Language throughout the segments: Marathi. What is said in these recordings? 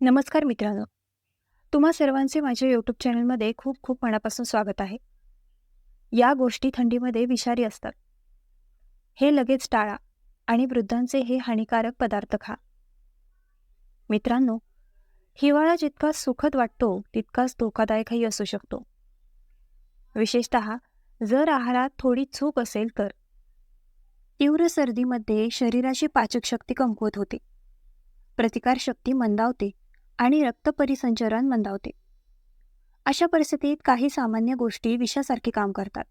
नमस्कार मित्रांनो. तुम्हा सर्वांचे माझ्या यूट्यूब चॅनलमध्ये खूप खूप मनापासून स्वागत आहे. या गोष्टी थंडीमध्ये विषारी असतात. हे लगेच टाळा आणि वृद्धांचे हे हानिकारक पदार्थ खा. मित्रांनो हिवाळा जितका सुखद वाटतो तितकाच धोकादायकही असू शकतो. विशेषत जर आहारात थोडी चूक असेल तर. तीव्र सर्दीमध्ये शरीराची पाचकशक्ती कमकुवत होते. प्रतिकारशक्ती मंदावते. आणि रक्तपरिसंचरण मंदावते. अशा परिस्थितीत काही सामान्य गोष्टी विषासारखे काम करतात.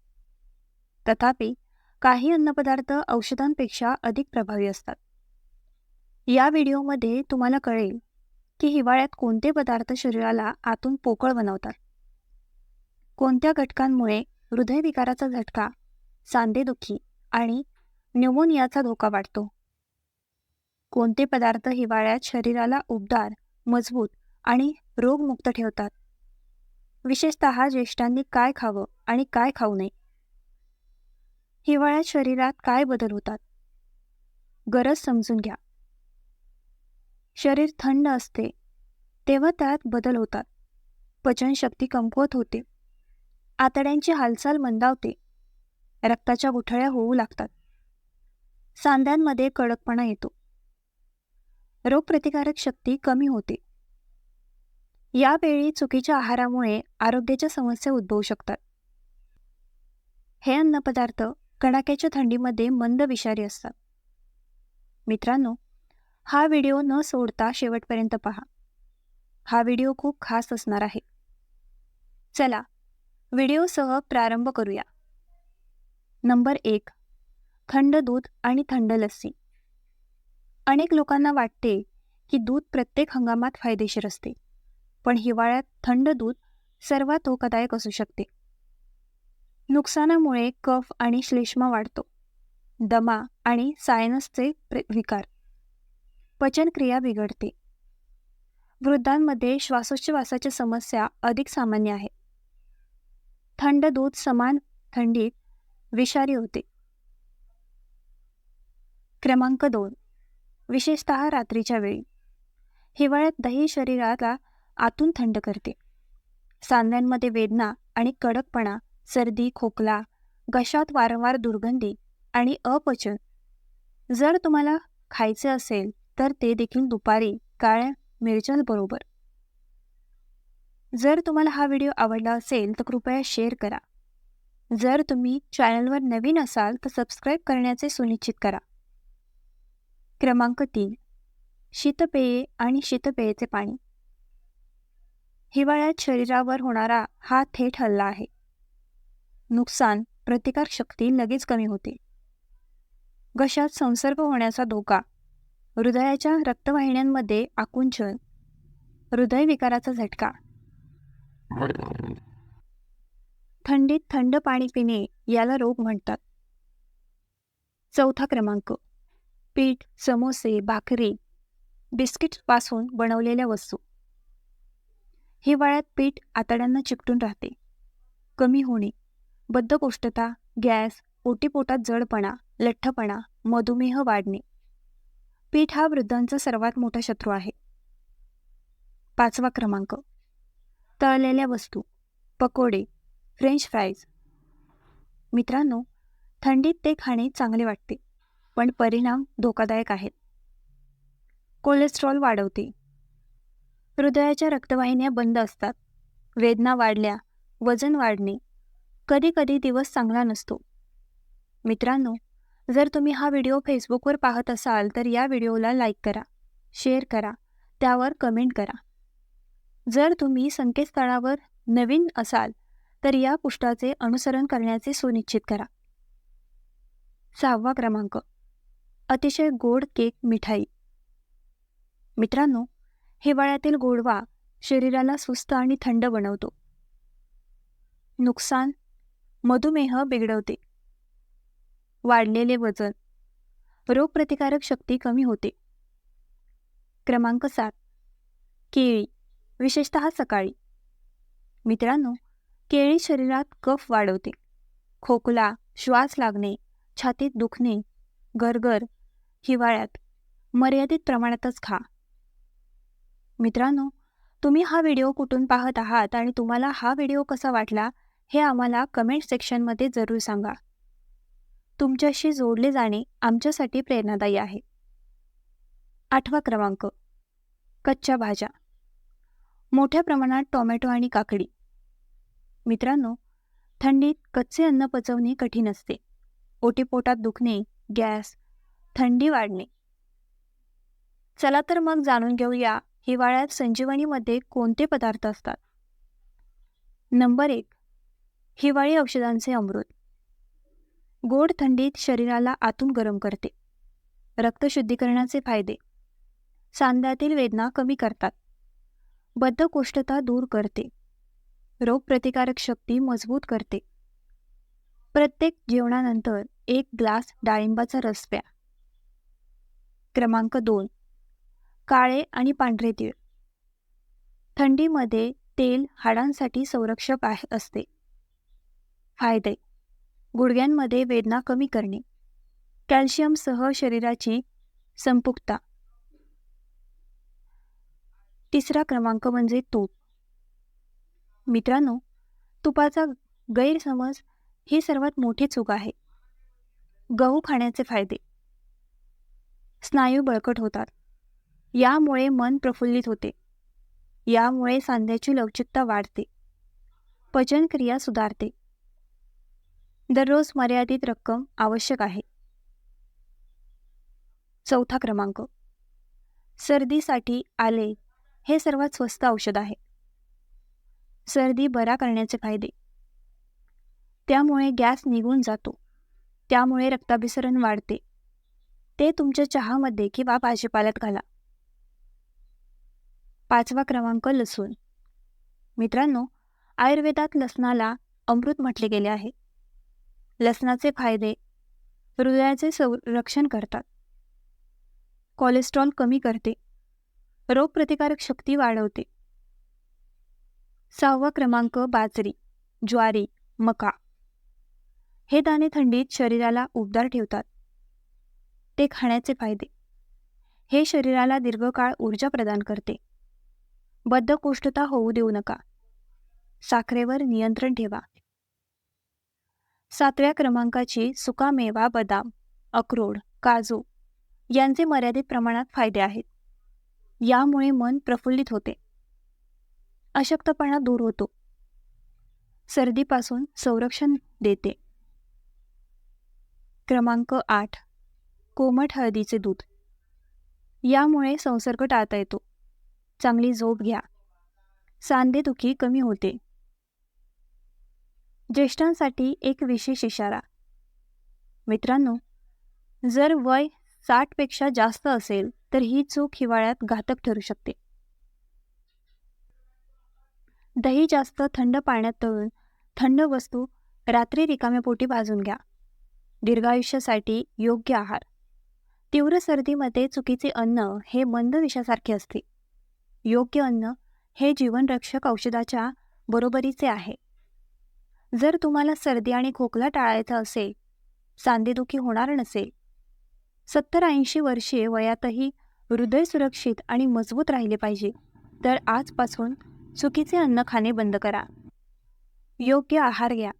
तथापि काही अन्नपदार्थ औषधांपेक्षा अधिक प्रभावी असतात. या व्हिडिओमध्ये तुम्हाला कळेल की हिवाळ्यात कोणते पदार्थ शरीराला आतून पोकळ बनवतात. कोणत्या घटकांमुळे हृदयविकाराचा झटका सांधेदुखी आणि न्यूमोनियाचा धोका वाढतो? कोणते पदार्थ हिवाळ्यात शरीराला उबदार मजबूत आणि रोगमुक्त ठेवतात. विशेषत ज्येष्ठांनी काय खावं आणि काय खाऊ नये. हिवाळ्यात शरीरात काय बदल होतात? गरज समजून घ्या. शरीर थंड असते तेव्हा त्यात बदल होतात. पचनशक्ती कमकुवत होते. आतड्यांची हालचाल मंदावते. रक्ताच्या गुठळ्या होऊ लागतात. सांध्यांमध्ये कडकपणा येतो. रोगप्रतिकारक शक्ती कमी होते. यावेळी चुकीच्या आहारामुळे आरोग्याच्या समस्या उद्भवू शकतात. हे अन्नपदार्थ कडाक्याच्या थंडीमध्ये मंद विषारी असतात. मित्रांनो हा व्हिडिओ न सोडता शेवटपर्यंत पहा. हा व्हिडिओ खूप खास असणार आहे. चला व्हिडिओसह प्रारंभ करूया. नंबर एक थंड दूध आणि थंड लस्सी. अनेक लोकांना वाटते की दूध प्रत्येक हंगामात फायदेशीर असते. पण हिवाळ्यात थंड दूध सर्वात धोकादायक असू शकते. नुकसानामुळे कफ आणि श्लेष्मा वाढतो. दमा आणि सायनसचे विकार. पचनक्रिया बिघडते. वृद्धांमध्ये श्वासोच्छवासाच्या समस्या अधिक सामान्य आहे. थंड दूध समान थंडीत विषारी होते. क्रमांक दोन. विशेषत रात्रीच्या वेळी. हिवाळ्यात दही शरीराला आतून थंड करते. सांध्यांमध्ये वेदना आणि कडकपणा सर्दी खोकला घशात वारंवार दुर्गंधी आणि अपचन. जर तुम्हाला खायचे असेल तर ते देखील दुपारी काळ्या मिरच्यांबरोबर जर तुम्हाला हा व्हिडिओ आवडला असेल तर कृपया शेअर करा. जर तुम्ही चॅनलवर नवीन असाल तर सबस्क्राईब करण्याचे सुनिश्चित करा. क्रमांक तीन. शीतपेये आणि शीतपेयेचे पाणी. हिवाळ्यात शरीरावर होणारा हा थेट हल्ला आहे. नुकसान प्रतिकारशक्ती लगेच कमी होते. घशात संसर्ग होण्याचा धोका. हृदयाच्या रक्तवाहिन्यांमध्ये आकुंचन. हृदयविकाराचा झटका. थंडीत थंड पाणी पिणे याला रोग म्हणतात. चौथा क्रमांक. पीठ समोसे भाकरी बिस्किटपासून बनवलेल्या वस्तू. हिवाळ्यात पीठ आतड्यांना चिकटून राहते. कमी होणे बद्धकोष्ठता गॅस ओटीपोटात जडपणा लठ्ठपणा मधुमेह वाढणे. पीठ हा वृद्धांचा सर्वात मोठा शत्रू आहे. पाचवा क्रमांक तळलेल्या वस्तू पकोडे फ्रेंच फ्राईज. मित्रांनो थंडीत ते खाणे चांगले वाटते. पण परिणाम धोकादायक आहेत. कोलेस्ट्रॉल वाढवते. हृदयाच्या रक्तवाहिन्या बंद असतात. वेदना वाढल्या वजन वाढणे. कधी कधी दिवस चांगला नसतो. मित्रांनो जर तुम्ही हा व्हिडिओ फेसबुकवर पाहत असाल तर या व्हिडिओला लाईक करा शेअर करा त्यावर कमेंट करा. जर तुम्ही संकेतस्थळावर नवीन असाल तर या पुष्टाचे अनुसरण करण्याचे सुनिश्चित करा. सहावा क्रमांक. अतिशय गोड केक मिठाई. मित्रांनो हिवाळ्यातील गोडवा शरीराला सुस्त आणि थंड बनवतो. नुकसान मधुमेह बिघडवते. वाढलेले वजन रोगप्रतिकारक शक्ती कमी होते. क्रमांक सात केळी विशेषत सकाळी. मित्रांनो केळी शरीरात कफ वाढवते. खोकला श्वास लागणे छातीत दुखणे गरगर हिवाळ्यात. मर्यादित प्रमाणातच खा. मित्रांनो तुम्ही हा व्हिडिओ कुठून पाहत आहात आणि तुम्हाला हा व्हिडिओ कसा वाटला हे आम्हाला कमेंट सेक्शनमध्ये जरूर सांगा. तुमच्याशी जोडले जाणे आमच्यासाठी प्रेरणादायी आहे. आठवा क्रमांक कच्च्या भाज्या. मोठ्या प्रमाणात टोमॅटो आणि काकडी. मित्रांनो थंडीत कच्चे अन्न पचवणे कठीण असते. ओटीपोटात दुखणे गॅस थंडी वाढणे. चला तर मग जाणून घेऊया हिवाळ्यात संजीवनीमध्ये कोणते पदार्थ असतात? नंबर एक हिवाळी औषधांचे अमृत. गोड थंडीत शरीराला आतून गरम करते. रक्तशुद्धीकरणाचे फायदे. सांध्यातील वेदना कमी करतात. बद्धकोष्ठता दूर करते. रोगप्रतिकारक शक्ती मजबूत करते. प्रत्येक जेवणानंतर एक ग्लास डाळिंबाचा रस प्या. क्रमांक दोन. काळे आणि पांढरे तीळ. थंडीमध्ये तेल हाडांसाठी संरक्षक आहे असते. फायदे. गुडघ्यांमध्ये वेदना कमी करणे. कॅल्शियमसह शरीराची संपुकता तिसरा क्रमांक म्हणजे तूप. मित्रांनो तुपाचा गैरसमज ही सर्वात मोठी चूक आहे. गहू खाण्याचे फायदे. स्नायू बळकट होतात. यामुळे मन प्रफुल्लित होते. यामुळे सांध्याची लवचिकता वाढते. पचनक्रिया सुधारते. दररोज मर्यादित रक्कम आवश्यक आहे. चौथा क्रमांक. सर्दीसाठी आले हे सर्वात स्वस्त औषध आहे. सर्दी बरा करण्याचे फायदे. त्यामुळे गॅस निघून जातो. त्यामुळे रक्ताभिसरण वाढते. ते तुमच्या चहामध्ये किंवा भाजीपाल्यात घाला. पाचवा क्रमांक लसूण. मित्रांनो आयुर्वेदात लसणाला अमृत म्हटले गेले आहे. लसणाचे फायदे हृदयाचे संरक्षण करतात. कोलेस्ट्रॉल कमी करते. रोगप्रतिकारक शक्ती वाढवते. सहावा क्रमांक बाजरी ज्वारी मका. हे दाणे थंडीत शरीराला उबदार ठेवतात. ते खाण्याचे फायदे. हे शरीराला दीर्घकाळ ऊर्जा प्रदान करते. बद्धकोष्ठता होऊ देऊ नका. साखरेवर नियंत्रण ठेवा. सातव्या क्रमांकाची सुकामेवा बदाम अक्रोड काजू यांचे मर्यादित प्रमाणात फायदे आहेत. यामुळे मन प्रफुल्लित होते. अशक्तपणा दूर होतो. सर्दीपासून संरक्षण देते. क्रमांक आठ. कोमट हळदीचे दूध. यामुळे संसर्ग टाळता येतो. चांगली झोप घ्या. सांधेदुखी कमी होते. ज्येष्ठांसाठी एक विशेष इशारा. मित्रांनो जर वय साठपेक्षा जास्त असेल तर ही चूक हिवाळ्यात घातक ठरू शकते. दही जास्त थंड पाण्यात तळून थंड वस्तू रात्री रिकाम्या पोटी भाजून घ्या. दीर्घायुष्यासाठी योग्य आहार. तीव्र सर्दीमध्ये चुकीचे अन्न हे मंद विषासारखे असते. योग्य अन्न हे जीवनरक्षक औषधाच्या बरोबरीचे आहे. जर तुम्हाला सर्दी आणि खोकला टाळायचा असेल सांधेदुखी होणार नसेल सत्तर ऐंशी वर्षे वयातही हृदय सुरक्षित आणि मजबूत राहिले पाहिजे तर आजपासून चुकीचे अन्न खाणे बंद करा. योग्य आहार घ्या.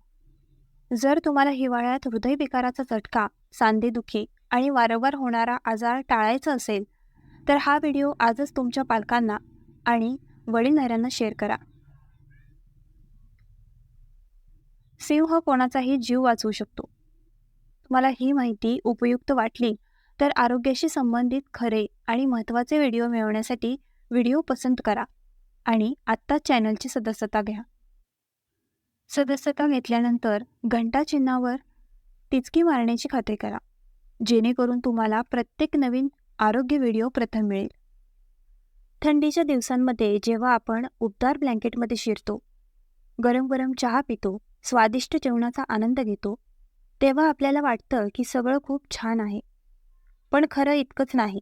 जर तुम्हाला हिवाळ्यात हृदयविकाराचा झटका सांधेदुखी आणि वारंवार होणारा आजार टाळायचा असेल तर हा व्हिडिओ आजच तुमच्या पालकांना आणि वडीलधाऱ्यांना शेअर करा. सिंह कोणाचाही जीव वाचवू शकतो. तुम्हाला ही माहिती उपयुक्त वाटली तर आरोग्याशी संबंधित खरे आणि महत्त्वाचे व्हिडिओ मिळवण्यासाठी व्हिडिओ पसंत करा आणि आत्ताच चॅनलची सदस्यता घ्या. सदस्यता घेतल्यानंतर घंटा चिन्हावर टिचकी मारण्याची खात्री करा. जेणेकरून तुम्हाला प्रत्येक नवीन आरोग्य व्हिडिओ प्रथम मिळेल. थंडीच्या दिवसांमध्ये जेव्हा आपण उबदार ब्लँकेटमध्ये शिरतो गरम गरम चहा पितो स्वादिष्ट जेवणाचा आनंद घेतो तेव्हा आपल्याला वाटतं की सगळं खूप छान आहे. पण खरं इतकंच नाही.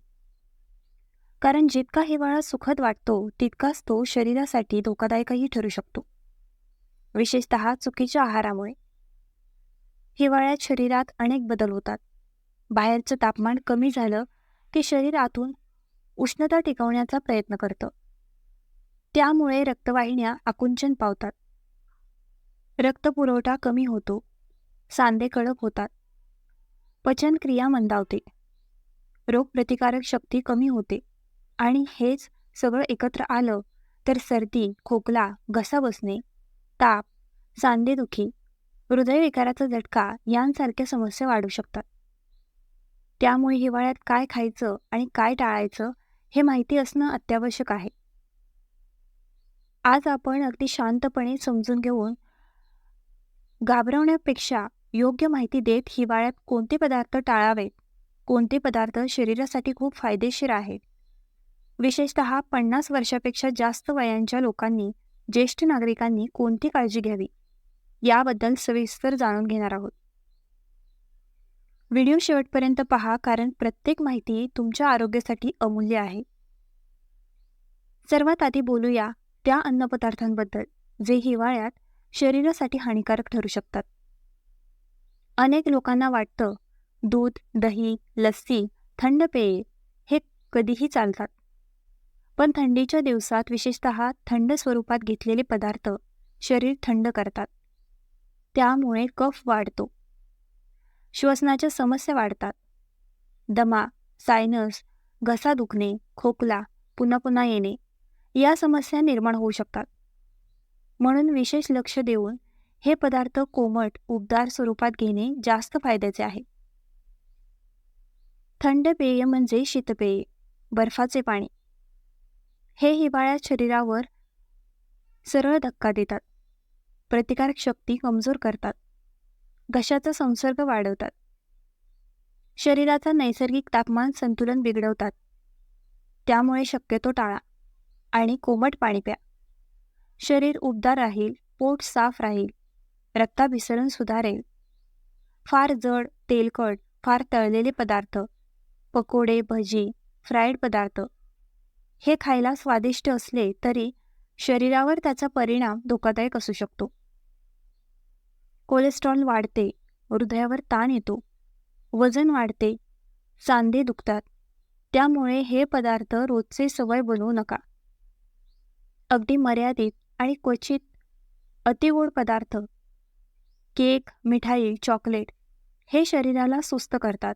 कारण जितका हिवाळा सुखद वाटतो तितकाच तो शरीरासाठी धोकादायकही ठरू शकतो. विशेषत चुकीच्या आहारामुळे. हिवाळ्यात शरीरात अनेक बदल होतात. बाहेरचं तापमान कमी झालं की शरीर आतून उष्णता टिकवण्याचा प्रयत्न करतं. त्यामुळे रक्तवाहिन्या आकुंचन पावतात. रक्तपुरवठा कमी होतो. सांधे कडक होतात. पचनक्रिया मंदावते. रोगप्रतिकारक शक्ती कमी होते. आणि हेच सगळं एकत्र आलं तर सर्दी खोकला घसा बसणे ताप सांधेदुखी हृदयविकाराचा झटका यांसारख्या समस्या वाढू शकतात. त्यामुळे हिवाळ्यात काय खायचं आणि काय टाळायचं हे माहिती असणं अत्यावश्यक आहे. आज आपण अगदी शांतपणे समजून घेऊन घाबरवण्यापेक्षा योग्य माहिती देत हिवाळ्यात कोणते पदार्थ टाळावेत कोणते पदार्थ शरीरासाठी खूप फायदेशीर आहेत. विशेषत पन्नास वर्षापेक्षा जास्त वयांच्या लोकांनी ज्येष्ठ नागरिकांनी कोणती काळजी घ्यावी याबद्दल सविस्तर जाणून घेणार आहोत. व्हिडिओ शेवटपर्यंत पहा कारण प्रत्येक माहिती तुमच्या आरोग्यासाठी अमूल्य आहे. सर्वात आधी बोलूया त्या अन्नपदार्थांबद्दल जे हिवाळ्यात शरीरासाठी हानिकारक ठरू शकतात. अनेक लोकांना वाटतं दूध दही लस्सी थंड पेये हे कधीही चालतात. पण थंडीच्या दिवसात विशेषत थंड स्वरूपात घेतलेले पदार्थ शरीर थंड करतात. त्यामुळे कफ वाढतो. श्वसनाच्या समस्या वाढतात. दमा सायनस घसा दुखणे खोकला पुन्हा पुन्हा येणे या समस्या निर्माण होऊ शकतात. म्हणून विशेष लक्ष देऊन हे पदार्थ कोमट उबदार स्वरूपात घेणे जास्त फायद्याचे आहे. थंड पेय म्हणजे शीतपेये बर्फाचे पाणी. हे हिवाळ्यात शरीरावर सरळ धक्का देतात. प्रतिकारक शक्ती कमजोर करतात. घशाचा संसर्ग वाढवतात. शरीराचा नैसर्गिक तापमान संतुलन बिघडवतात. त्यामुळे शक्यतो टाळा आणि कोमट पाणी प्या. शरीर उबदार राहील पोट साफ राहील रक्ताभिसरण सुधारेल फार जड तेलकट फार तळलेले पदार्थ पकोडे भजी फ्राईड पदार्थ हे खायला स्वादिष्ट असले तरी शरीरावर त्याचा परिणाम धोकादायक असू शकतो. कोलेस्ट्रॉल वाढते हृदयावर ताण येतो वजन वाढते सांधे दुखतात. त्यामुळे हे पदार्थ रोजचे सवय बनवू नका. अगदी मर्यादित आणि क्वचित अतिगोड पदार्थ केक मिठाई चॉकलेट हे शरीराला सुस्त करतात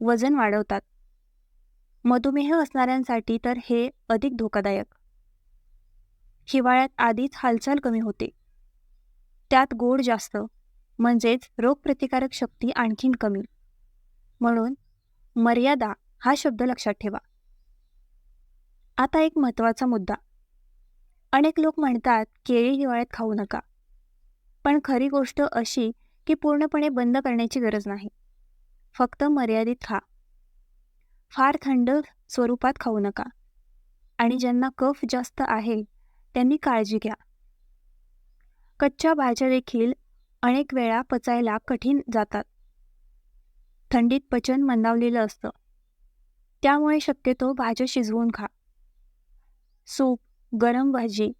वजन वाढवतात. मधुमेह असणाऱ्यांसाठी तर हे अधिक धोकादायक. हिवाळ्यात आधीच हालचाल कमी होते. त्यात गोड जास्त म्हणजेच रोगप्रतिकारक शक्ती आणखीन कमी. म्हणून मर्यादा हा शब्द लक्षात ठेवा. आता एक महत्त्वाचा मुद्दा. अनेक लोक म्हणतात केळी हिवाळ्यात खाऊ नका. पण खरी गोष्ट अशी की पूर्णपणे बंद करण्याची गरज नाही. फक्त मर्यादित खा. फार थंड स्वरूपात खाऊ नका. आणि ज्यांना कफ जास्त आहे त्यांनी काळजी घ्या. कच्च्या भाज्या देखील अनेक वेळा पचायला कठीण जातात. थंडीत पचन मंदावलेलं असतं. त्यामुळे शक्यतो भाज्या शिजवून खा. सूप गरम भाजी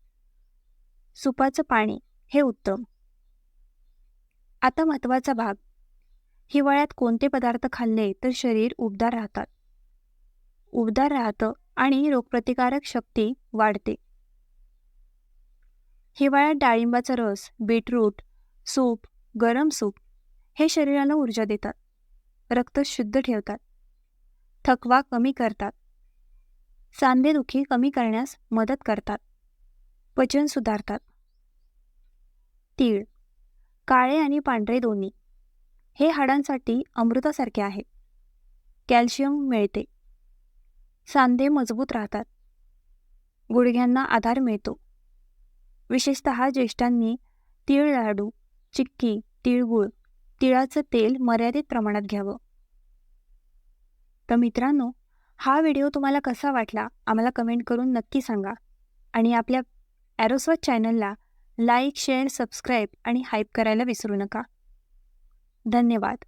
सुपाचं पाणी हे उत्तम. आता महत्त्वाचा भाग. हिवाळ्यात कोणते पदार्थ खाल्ले तर शरीर उबदार राहतात. उबदार राहतं आणि रोगप्रतिकारक शक्ती वाढते. हिवाळ्यात डाळिंबाचा रस बीटरूट सूप गरम सूप हे शरीराला ऊर्जा देतात. रक्त शुद्ध ठेवतात. थकवा कमी करतात. सांधेदुखी कमी करण्यास मदत करतात. पचन सुधारतात. तीळ काळे आणि पांढरे दोन्ही हे हाडांसाठी अमृतासारखे आहे कॅल्शियम मिळते. सांधे मजबूत राहतात. गुडघ्यांना आधार मिळतो. विशेषत ज्येष्ठांनी तीळ लाडू चिक्की तिळगुळ तिळाचं तेल मर्यादित प्रमाणात घ्यावं. तर मित्रांनो हा व्हिडिओ तुम्हाला कसा वाटला आम्हाला कमेंट करून नक्की सांगा. आणि आपल्या ॲरोस्वत चॅनलला लाईक शेअर सबस्क्राईब आणि हाईप करायला विसरू नका. धन्यवाद.